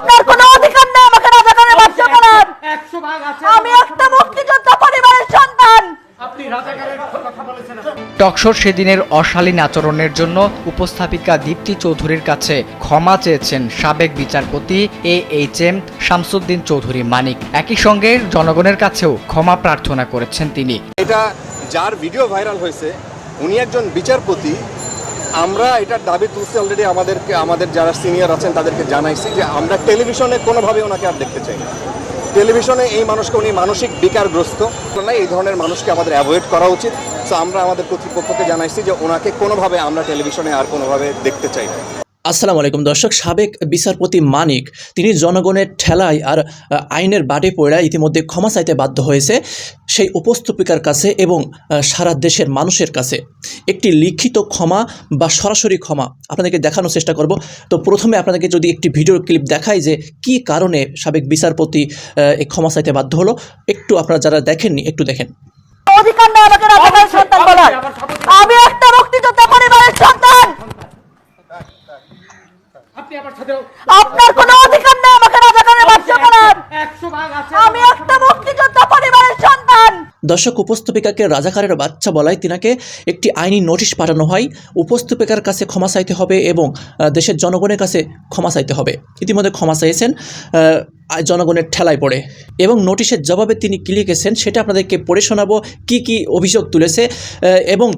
আপনার কোনো অধিকার নেই আমাকে রাজাকারের বাচ্চা বলার আমি একটা মুক্তিযোদ্ধা পরিবারের সন্তান। আপনি রাজাকারের কথা বলেছেন টকশোর সেদিনের অশালীন আচরণের জন্য উপস্থাপিকা দীপ্তি চৌধুরীর কাছে ক্ষমা চেয়েছেন সাবেক বিচারপতি A H M Shamsuddin Chowdhury Manik. একই সঙ্গে জনগণের কাছেও ক্ষমা প্রার্থনা করেছেন তিনি। এটা যার ভিডিও ভাইরাল হয়েছে উনি একজন বিচারপতি আমরা এটার দাবি তুলছি অলরেডি আমাদেরকে, আমাদের যারা সিনিয়র আছেন তাদেরকে জানাইছি যে আমরা টেলিভিশনে কোনোভাবে ওনাকে আর দেখতে চাই না। টেলিভিশনে এই মানুষকে, উনি মানসিক বিকারগ্রস্ত। না এই ধরনের মানুষকে আমাদের অ্যাভয়েড করা উচিত। সো আমরা আমাদের কর্তৃপক্ষকে জানাইছি যে ওনাকে কোনোভাবে আমরা টেলিভিশনে আর কোনোভাবে দেখতে চাই না। আসসালামু আলাইকুম দর্শক, সাবেক বিচারপতি মানিক, তিনি জনগণের ঠেলায় আর আইনের বাটে পড়া ইতিমধ্যে ক্ষমা চাইতে বাধ্য হয়েছে সেই উপস্থাপিকার কাছে এবং সারা দেশের মানুষের কাছে। একটি লিখিত ক্ষমা বা সরাসরি ক্ষমা আপনাদেরকে দেখানোর চেষ্টা করব। তো প্রথমে আপনাদেরকে যদি একটি ভিডিও ক্লিপ দেখাই যে কি কারণে সাবেক বিচারপতি ক্ষমা চাইতে বাধ্য হলো, একটু আপনারা যারা দেখেননি, একটু দেখেন। অধিকার আমি একটা আপনার কোনো অধিকার নেই আমাকে রাজাকারের বাচ্চা বলার একশো আমি একটা মুক্তিযোদ্ধা পরিবারের সন্তান। দর্শক উপস্থাপিকাকে রাজাকারের বাচ্চা বলায় তিনাকে একটি আইনি নোটিশ পাঠানো হয়। উপস্থাপিকার কাছে ক্ষমা চাইতে হবে এবং দেশের জনগণের কাছে ক্ষমা চাইতে হবে। ইতিমধ্যে ক্ষমা চাইছেন জনগণের ঠেলায় পড়ে। এবং নোটিশের জবাবে তিনি কি লিখেছেন সেটা আপনাদেরকে পড়ে শোনাবো কি কি অভিযোগ তুলেছে এবং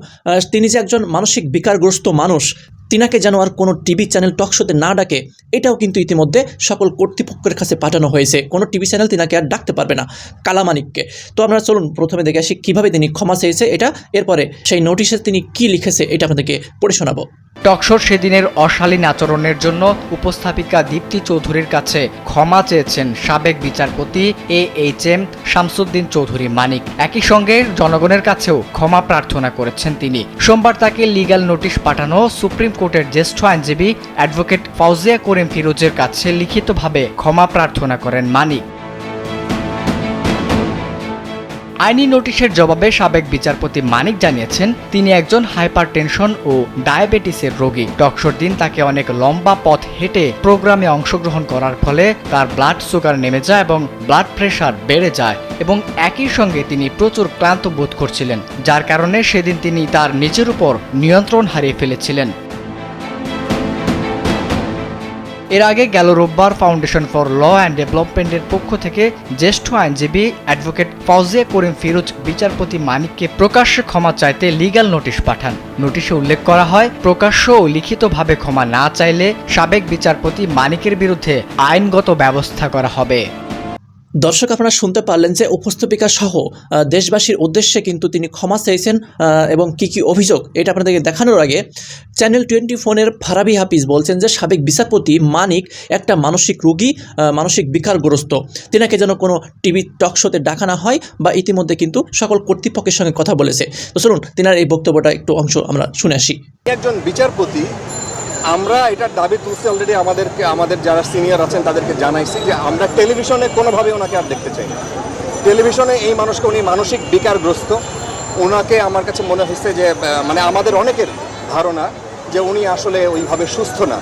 তিনি যে একজন মানসিক বিকারগ্রস্ত মানুষ তিনাকে যেন আর কোনো টিভি চ্যানেল টক শোতে না ডাকে, এটাও কিন্তু ইতিমধ্যে সকল কর্তৃপক্ষের কাছে পাঠানো হয়েছে। কোনো টিভি চ্যানেল তিনাকে আর ডাকতে পারবে না, কালামানিককে। তো আমরা চলুন, প্রথমে দেখে আসি কীভাবে তিনি ক্ষমা চেয়েছে এটা, এরপরে সেই নোটিশে তিনি কি লিখেছে এটা আপনাদেরকে পড়ে শোনাবো। টকশোর সেদিনের অশালীন আচরণের জন্য উপস্থাপিকা দীপ্তি চৌধুরীর কাছে ক্ষমা চেয়েছেন সাবেক বিচারপতি A H M Shamsuddin Chowdhury Manik. একই সঙ্গে জনগণের কাছেও ক্ষমা প্রার্থনা করেছেন তিনি। সোমবার তাকে লিগ্যাল নোটিশ পাঠানো সুপ্রিম কোর্টের জ্যেষ্ঠ আইনজীবী অ্যাডভোকেট ফাউজিয়া করিম ফিরোজের কাছে লিখিতভাবে ক্ষমা প্রার্থনা করেন মানিক। আইনি নোটিশের জবাবে সাবেক বিচারপতি মানিক জানিয়েছেন, তিনি একজন হাইপার টেনশন ও ডায়াবেটিসের রোগী। টকশোর দিন তাকে অনেক লম্বা পথ হেঁটে প্রোগ্রামে অংশগ্রহণ করার ফলে তার ব্লাড সুগার নেমে যায় এবং ব্লাড প্রেশার বেড়ে যায় এবং একই সঙ্গে তিনি প্রচুর ক্লান্ত বোধ করছিলেন, যার কারণে সেদিন তিনি তার নিজের উপর নিয়ন্ত্রণ হারিয়ে ফেলেছিলেন। এর আগে গেল রোববার ফাউন্ডেশন ফর ল অ্যান্ড ডেভেলপমেন্টের পক্ষ থেকে জ্যেষ্ঠ আইনজীবী অ্যাডভোকেট ফৌজে করিম ফিরোজ, বিচারপতি মানিককে প্রকাশ্যে ক্ষমা চাইতে লিগ্যাল নোটিশ পাঠান। নোটিশে উল্লেখ করা হয়, প্রকাশ্য ও লিখিতভাবে ক্ষমা না চাইলে সাবেক বিচারপতি মানিকের বিরুদ্ধে আইনগত ব্যবস্থা করা হবে। দর্শক আপনারা শুনতে পারলেন যে উপস্থাপিকা সহ দেশবাসীর উদ্দেশ্যে কিন্তু তিনি ক্ষমা চাইছেন আহ, এবং কি কি অভিযোগ এটা আপনাদেরকে দেখানোর আগে চ্যানেল টোয়েন্টি ফোনের ফারাবি হাফিজ বলছেন যে সাবেক বিচারপতি মানিক একটা মানসিক রোগী মানসিক বিকারগ্রস্ত। তিনাকে যেন কোনো টিভি টক শোতে ডাকা না হয় বা ইতিমধ্যে কিন্তু সকল কর্তৃপক্ষের সঙ্গে কথা বলেছে। তো শুনুন তিনার এই বক্তব্যটা একটু অংশ আমরা শুনে আসি। একজন বিচারপতি আমরা এটার দাবি তুলছি অলরেডি আমাদেরকে, আমাদের যারা সিনিয়র আছেন তাদেরকে জানাইছি যে আমরা টেলিভিশনে কোনোভাবে ওনাকে আর দেখতে চাই না। টেলিভিশনে এই মানুষকে, উনি মানসিক বিকারগ্রস্ত। ওনাকে আমার কাছে মনে হচ্ছে যে মানে আমাদের অনেকের ধারণা যে উনি আসলে ওইভাবে সুস্থ না।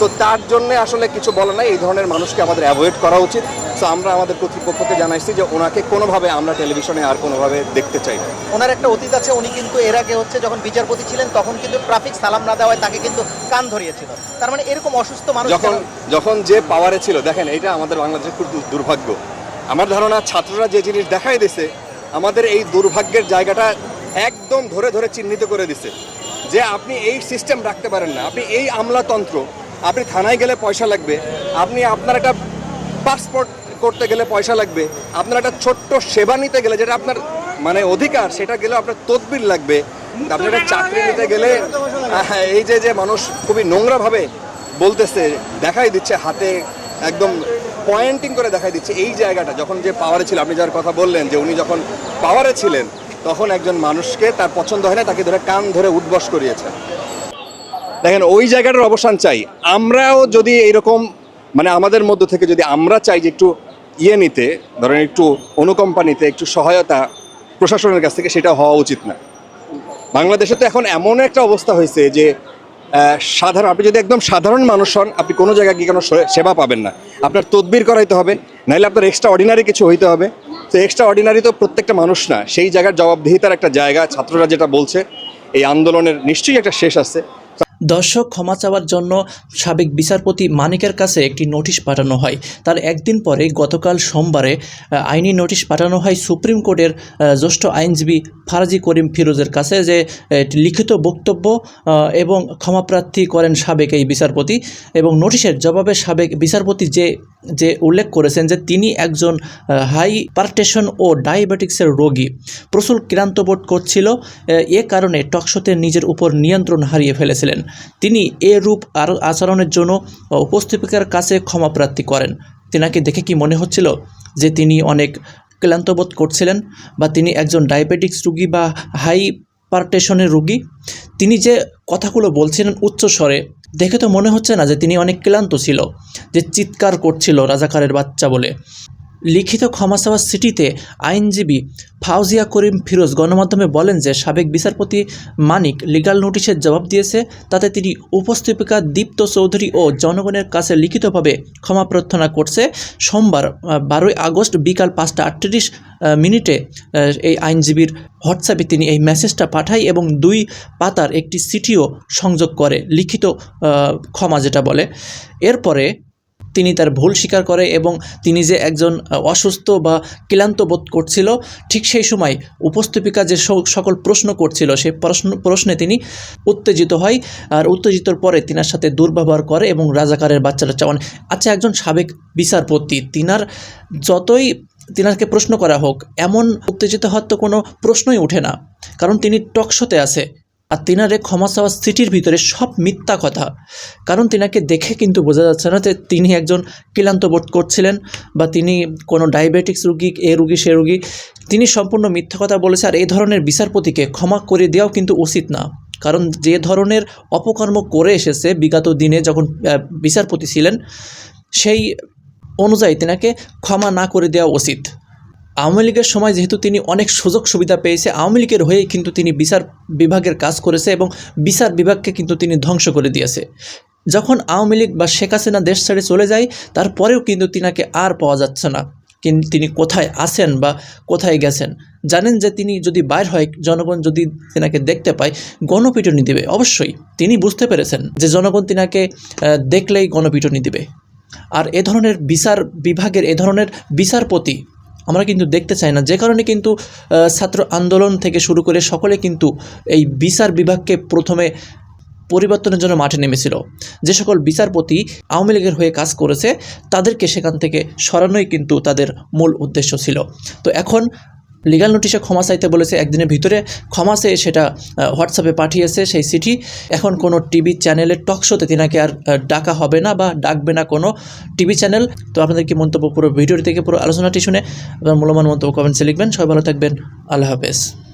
তো তার জন্য আসলে কিছু বলা নাই। এই ধরনের মানুষকে আমাদের অ্যাভয়েড করা উচিত। সো আমরা আমাদের কর্তৃপক্ষকে জানাইছি যে ওনাকে কোনোভাবে আমরা টেলিভিশনে আর কোনোভাবে দেখতে চাই না। ওনার একটা অতীত আছে উনি কিন্তু এর আগে হচ্ছে যখন বিচারপতি ছিলেন তখন কিন্তু ট্রাফিক সালাম না দেওয়ায় তাকে কিন্তু কান ধরিয়েছিল। তার মানে এরকম অসুস্থ মানুষ যখন যখন যে পাওয়ারে ছিল দেখেন এটা আমাদের বাংলাদেশের খুব দুর্ভাগ্য। আমার ধারণা ছাত্ররা যে জিনিস দেখাই দিছে আমাদের এই দুর্ভাগ্যের জায়গাটা একদম ধরে ধরে চিহ্নিত করে দিছে। যে আপনি এই সিস্টেম রাখতে পারেন না। আপনি এই আমলাতন্ত্র আপনি থানায় গেলে পয়সা লাগবে। আপনি আপনার একটা পাসপোর্ট করতে গেলে পয়সা লাগবে। আপনার একটা ছোট্ট সেবা নিতে গেলে যেটা আপনার মানে অধিকার, সেটা গেলে আপনার তদবির লাগবে। আপনার একটা চাকরি নিতে গেলে এই যে যে মানুষ খুবই নোংরাভাবে বলতেছে, দেখাই দিচ্ছে, হাতে একদম পয়েন্টিং করে দেখাই দিচ্ছে। এই জায়গাটা, যখন যে পাওয়ারে ছিল, আপনি যার কথা বললেন, যে উনি যখন পাওয়ারে ছিলেন, তখন একজন মানুষকে তার পছন্দ হয় না, তাকে ধরে কান ধরে উদ্বস করিয়েছেন দেখেন, ওই জায়গাটার অবসান চাই। আমরাও যদি এইরকম মানে আমাদের মধ্য থেকে যদি আমরা চাই যে একটু ইয়ে নিতে, ধরেন একটু অনুকম্পা নিতে একটু সহায়তা প্রশাসনের কাছ থেকে, সেটা হওয়া উচিত না। বাংলাদেশে তো এখন এমন একটা অবস্থা হয়েছে যে সাধারণ, আপনি যদি একদম সাধারণ মানুষ হন, আপনি কোনো জায়গায় গিয়ে কোনো সেবা পাবেন না। আপনার তদবির করাইতে হবে, নাহলে আপনার এক্সট্রা অর্ডিনারি কিছু হইতে হবে। তো এক্সট্রা অর্ডিনারি তো প্রত্যেকটা মানুষ না, সেই জায়গার জবাবদিহিতার একটা জায়গা, ছাত্ররা যেটা বলছে, এই আন্দোলনের নিশ্চয়ই একটা শেষ আছে। দর্শক ক্ষমা চাওয়ার জন্য সাবেক বিচারপতি মানিকের কাছে একটি নোটিশ পাঠানো হয়। তার একদিন পরে গতকাল সোমবারে আইনি নোটিশ পাঠানো হয় সুপ্রিম কোর্টের জ্যেষ্ঠ আইনজীবী ফারাজি করিম ফিরোজের কাছে যে লিখিত বক্তব্য এবং ক্ষমাপ্রার্থী করেন সাবেক এই বিচারপতি এবং নোটিশের জবাবে সাবেক বিচারপতি যে যে উল্লেখ করেছেন যে তিনি একজন হাই পার্টেশন ও ডায়াবেটিক্সের রোগী। প্রচুর ক্লান্ত বোধ করছিল, এ কারণে টকশোতে নিজের উপর নিয়ন্ত্রণ হারিয়ে ফেলেছিলেন। তিনি এ রূপ আর আচরণের জন্য উপস্থাপিকার কাছে ক্ষমাপ্রার্থী করেন। তেনাকে দেখে কি মনে হচ্ছিল যে তিনি অনেক ক্লান্ত বোধ করছিলেন বা তিনি একজন ডায়াবেটিক্স রুগী বা হাই পার্টেশনের রুগী? তিনি যে কথাগুলো বলছিলেন উচ্চ স্বরে দেখে তো মনে হচ্ছে না যে তিনি অনেক ক্লান্ত ছিল, যে চিৎকার করছিল রাজাকারের বাচ্চা বলে। লিখিত ক্ষমা চিঠিতে আইনজীবী ফাউজিয়া করিম ফিরোজ গণমাধ্যমে বলেন যে সাবেক বিচারপতি মানিক লিগাল নোটিশের জবাব দিয়েছে, তাতে তিনি উপস্থাপিকা দীপ্ত চৌধুরী ও জনগণের কাছে লিখিতভাবে ক্ষমা প্রার্থনা করছে। সোমবার বারোই আগস্ট বিকাল পাঁচটা আটত্রিশ মিনিটে এই আইনজীবীর হোয়াটসঅ্যাপে তিনি এই মেসেজটা পাঠায় এবং দুই পাতার একটি সিটিও সংযোগ করে, লিখিত ক্ষমা যেটা বলে। এরপরে তিনি তার ভুল স্বীকার করে এবং তিনি যে একজন অসুস্থ বা ক্লান্ত বোধ করছিল, ঠিক সেই সময় উপস্থাপিকা যে সকল প্রশ্ন করছিল সেই প্রশ্ন, প্রশ্নে তিনি উত্তেজিত হয়। আর উত্তেজিতর পরে তিনার সাথে দুর্ব্যবহার করে এবং রাজাকারের বাচ্চারা চাওয়ান। আচ্ছা একজন সাবেক বিচারপতি, তিনার যতই তিনাকে প্রশ্ন করা হোক, এমন উত্তেজিত হওয়ার তো কোনো প্রশ্নই ওঠে না। কারণ তিনি টকশোতে আছে। আর তিনারে ক্ষমা চাওয়া সিটির ভিতরে সব মিথ্যা কথা। কারণ তিনাকে দেখে কিন্তু বোঝা যাচ্ছে না যে তিনি একজন ক্লান্ত বোধ করছিলেন বা তিনি কোনো ডায়াবেটিক্স রুগী, এ রুগী, সে রুগী, তিনি সম্পূর্ণ মিথ্যা কথা বলেছে আর এই ধরনের বিচারপতিকে ক্ষমা করে দেওয়াও কিন্তু উচিত না। কারণ যে ধরনের অপকর্ম করে এসেছে বিগত দিনে যখন বিচারপতি ছিলেন, সেই অনুযায়ী তিনাকে ক্ষমা না করে দেওয়া উচিত। আওয়ামী লীগের সময় যেহেতু তিনি অনেক সুযোগ সুবিধা পেয়েছে, আওয়ামী লীগের হয়েই কিন্তু তিনি বিচার বিভাগের কাজ করেছে এবং বিচার বিভাগকে কিন্তু তিনি ধ্বংস করে দিয়েছে। যখন আওয়ামী লীগ বা শেখ হাসিনা দেশ ছেড়ে চলে যায়, তারপরেও কিন্তু তিনাকে আর পাওয়া যাচ্ছে না। কিন্তু তিনি কোথায় আছেন বা কোথায় গেছেন? জানেন যে তিনি যদি বাইর হয়, জনগণ যদি তিনাকে দেখতে পায়, গণপিটনি দেবে। অবশ্যই, তিনি বুঝতে পেরেছেন যে জনগণ তিনাকে দেখলেই গণপিটনি দেবে। আর এ ধরনের বিচার বিভাগের, এ ধরনের বিচারপতি আমরা কিন্তু দেখতে চাই না। যে কারণে কিন্তু ছাত্র আন্দোলন থেকে শুরু করে সকলে কিন্তু এই বিচার বিভাগকে প্রথমে পরিবর্তনের জন্য মাঠে নেমেছিল। যে সকল বিচারপতি আওয়ামী লীগের হয়ে কাজ করেছে, তাদেরকে সেখান থেকে সরানোই কিন্তু তাদের মূল উদ্দেশ্য ছিল। তো এখন লিগাল নোটিশে ক্ষমা চাইতে বলেছে। একদিনের ভিতরে ক্ষমা চেয়ে সেটা হোয়াটসঅ্যাপে পাঠিয়েছে সেই চিঠি। এখন কোনো টিভি চ্যানেলের টক শোতে তিনাকে আর ডাকা হবে না বা ডাকবে না কোনো টিভি চ্যানেল তো আপনাদের কি মন্তব্য পুরো ভিডিওটি থেকে পুরো আলোচনাটি শুনে আপনার মূল্যবান মন্তব্য কমেন্টসে লিখবেন। সবাই ভালো থাকবেন। আল্লাহ হাফেজ।